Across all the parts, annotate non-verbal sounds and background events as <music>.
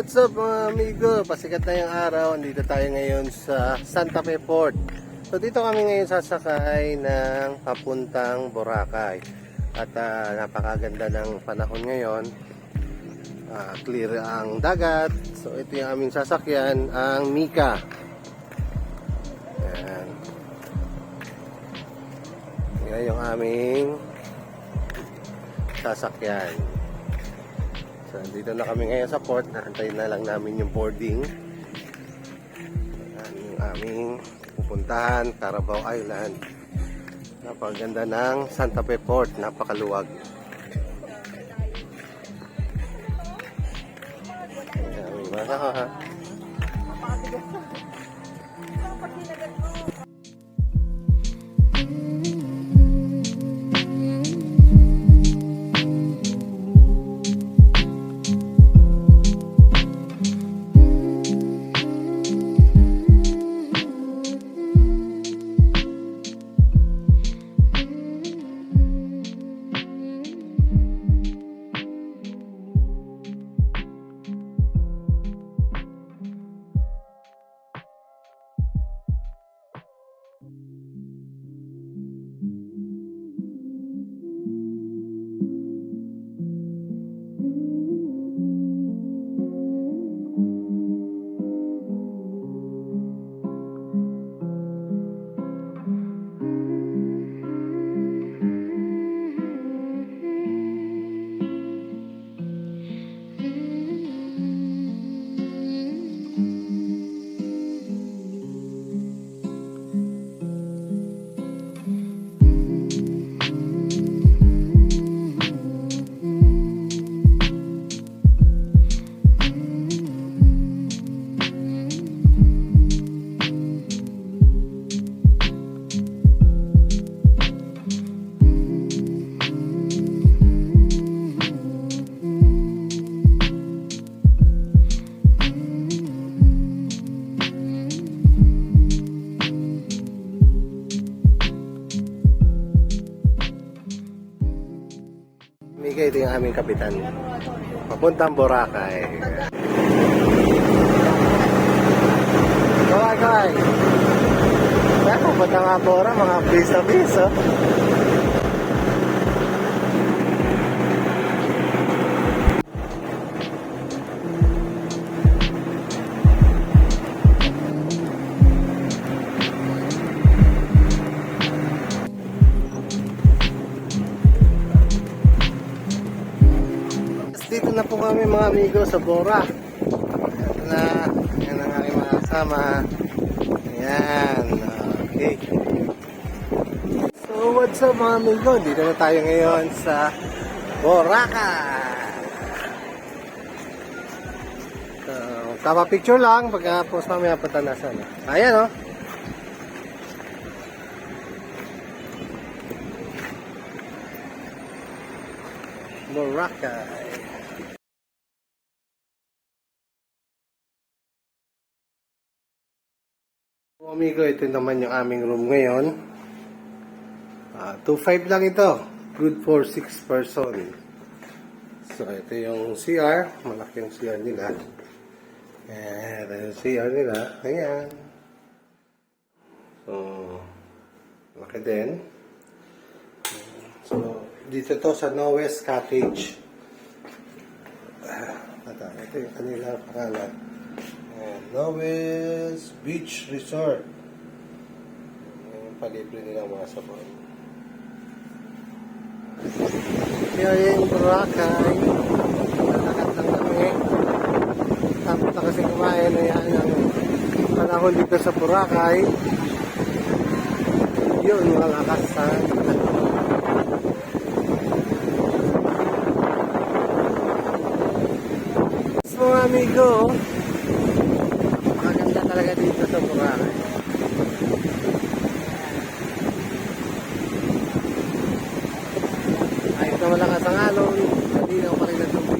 what's up mga amigo? Pasikat na yung araw. Andito tayo ngayon sa Santa Fe Port. So dito kami ngayon sasakay ng papuntang Boracay. At ah, napakaganda ng panahon ngayon. Ah, clear ang dagat. So ito yung aming sasakyan, ang Mika. Yan. Yan yung aming sasakyan. So, dito na kami ngayon sa port. Nakantayin na lang namin yung boarding. Ayan yung aming pupuntahan, Carabao Island. Napaganda ng Santa Fe Port. Napakaluwag. Ayan, mga <laughs> ito yung aming kapitan. Papuntang Boracay. Kawai. Kaya pupunta nga Bora, mga bis amigo sa Bora. Ito na, yan ang aking mga kasama. Ayan, okay. So what's up mga amigo? Dito na tayo ngayon sa Boracay. So, tama picture lang pagka-post mamaya punta na sana. Ayan oh. Boracay. So, amigo, ito naman yung aming room ngayon. Ah, 2.5 lang ito. Good for 6 person. So, ito yung CR. Malaki yung CR nila. Ayan, yung CR nila. Ayan. So, malaki din. So, dito to sa Norwest Cottage. Ah, Ito, ito yung kanila pangalan. Lowes Beach Resort. Yung palibre nila mga sabon. Kaya yung Boracay, natakat lang kami. Tapos na kasi kumain, ayan ang panahon dito sa Boracay. Yun, mga lakas sa mga amigo, Talaga dito sa Boracay. Kahit na malakas ang alon, malinaw pa rin ang tubig.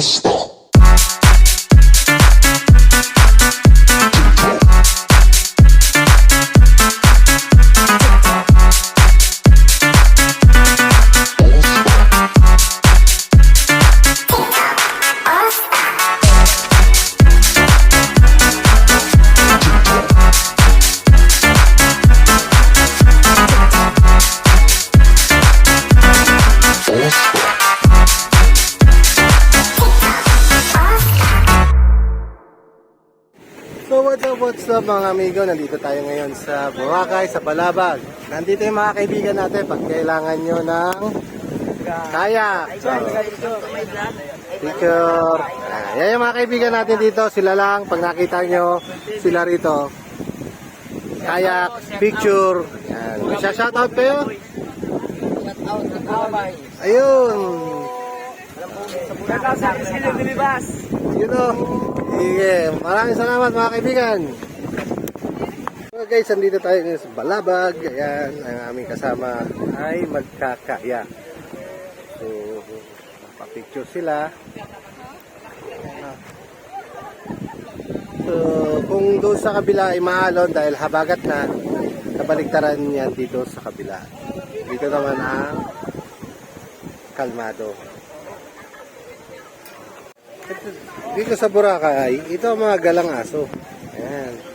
Stop. Mga amigo? Nandito tayo ngayon sa Boracay, sa Balabag. Nandito yung mga kaibigan natin pag kailangan nyo ng kayak. So, picture. Yan yung mga kaibigan natin dito. Sila lang. Pag nakita nyo sila rito. Kayak, picture. Yan. Shout out kayo. Ayun. Shout out sa Isilio Dilibas. Yun o. Sige. Maraming salamat mga kaibigan. So guys, andito tayo ngayon sa Balabag. Ayan, ang aming kasama ay magkakaya. So, napapicture sila. So, kung doon sa kabila ay maalon dahil habagat na, kabaligtaran yan dito sa kabila. Dito naman ang kalmado. Dito sa Boracay, ito ang mga galang aso. Ayan.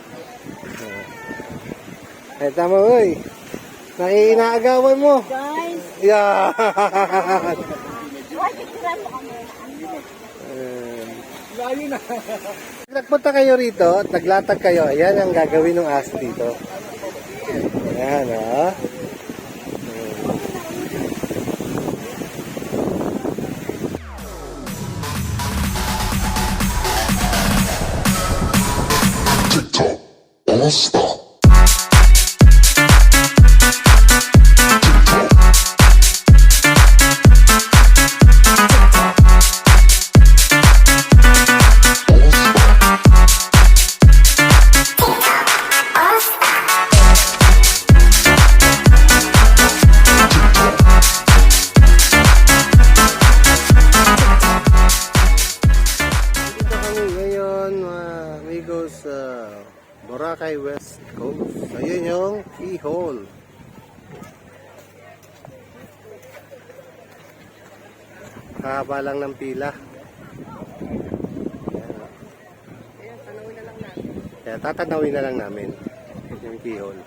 Eh, tama oy. Nakiinaagawan mo. Guys, Yan. why picturean mo kami? Ayan. Nagpunta kayo rito at naglatag kayo. Ayan ang gagawin ng aso dito. Ayan, oh. TikTok, all stop. Kahaba lang ng pila. Kaya tatanawin na lang namin yung keyhole.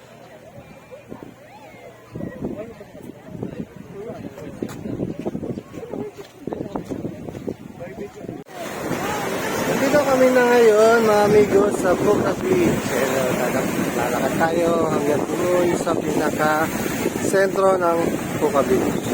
Nandito kami na ngayon, mga amigos, sa Boca Beach. Lalak- lalakad tayo hanggang doon sa pinaka sentro ng Boca Beach.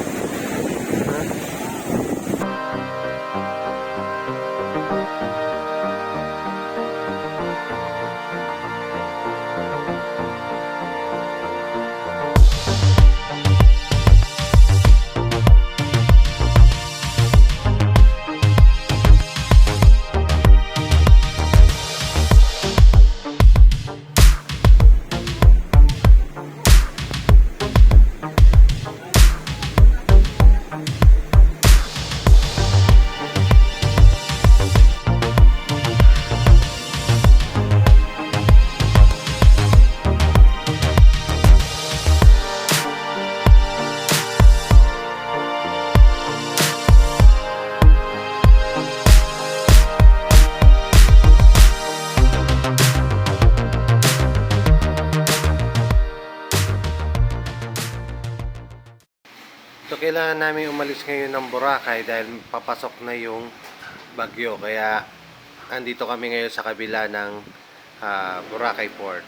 Kailangan namin umalis ngayon ng Boracay dahil papasok na yung bagyo. Kaya andito kami ngayon sa kabila ng ah, Boracay Port.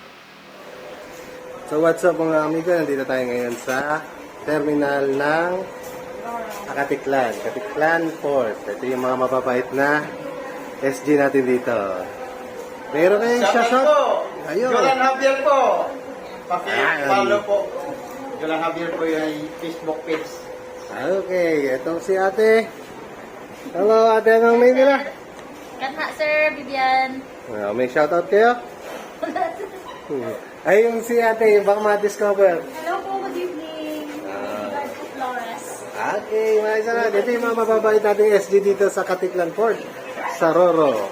So what's up mga amigo? Nandito tayo ngayon sa terminal ng Akatiklan. Katiklan Port. Ito yung mga mababait na SG natin dito. Meron kayong Shoutout. Ayun. Jolan Javier po. Paki-follow po. Jolan Javier po yung Facebook page. Okay, itong si ate. Hello, ate. Anong name nila? Kanha, Sir Vivian. Ah, may shoutout kayo? <laughs> Ay, yung si ate, yung baka ma-discover. Hello po, good evening. Ah. Guys Flores. Okay, mga isa na. Dito yung mga mababait nating SG dito sa Katiklan Port. Sa Roro.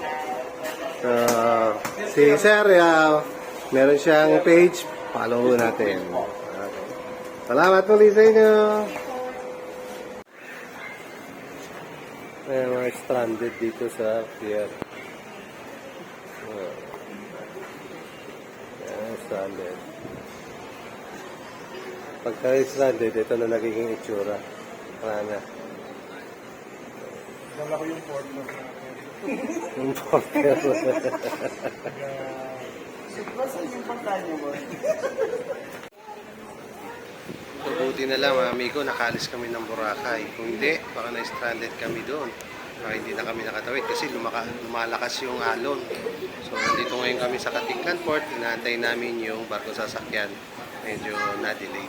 So, si Sir, uh, meron siyang page. Follow natin. Okay. Salamat muli sa inyo. May mga stranded dito sa pier. Oh. Ayan, stranded. Pagka stranded, ito na nagiging itsura. Wala na. Dala ko yung port mo. <laughs> Yung porter. Saan yung pagkain mo <laughs> ba? Buti na lang mga amigo, nakalis kami ng Boracay. Kung hindi, baka na-stranded kami doon. Baka hindi na kami nakatawid kasi lumaka, lumalakas yung alon. So, nandito ngayon kami sa Katiklan Port. Inaantay namin yung barko sasakyan. Medyo na-delay.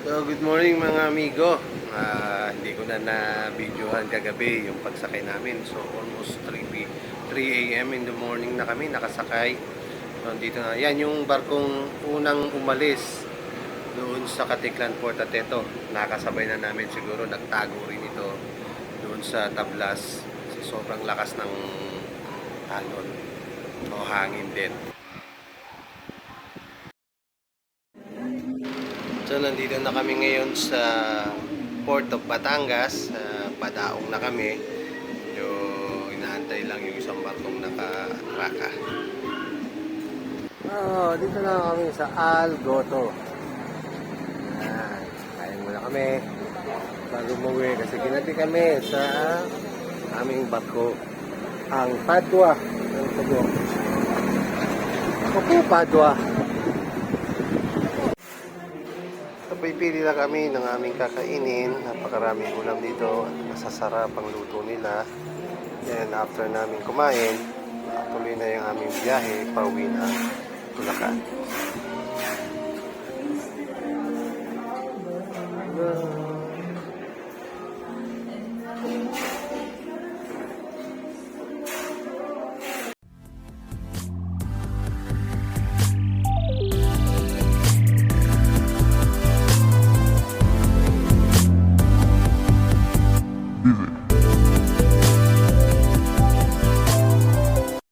So, good morning mga amigo. Ah, hindi ko na na-videohan kagabi yung pagsakay namin. So, almost 3, p- 3 a.m. in the morning na kami nakasakay. So, dito na. Yan yung barkong unang umalis doon sa Katiklan Port at ito, nakasabay na namin siguro, nagtago rin ito doon sa tablas kasi sobrang lakas ng alon o hangin din. So, nandito na kami ngayon sa Port of Batangas. Uh, padaong na kami. Medyo inaantay lang yung isang barkong naka-traka. Oh, dito na kami sa Algoto. Ayan, kain muna kami bago umuwi kasi ginabi kami sa aming barko ang Padua ng Cebu. Ako po, Padua. So, pipili na kami ng aming kakainin. Napakaraming ulam dito. At masasarap ang luto nila. Then, after namin kumain, tuloy na yung aming biyahe pauwi na Bulacan.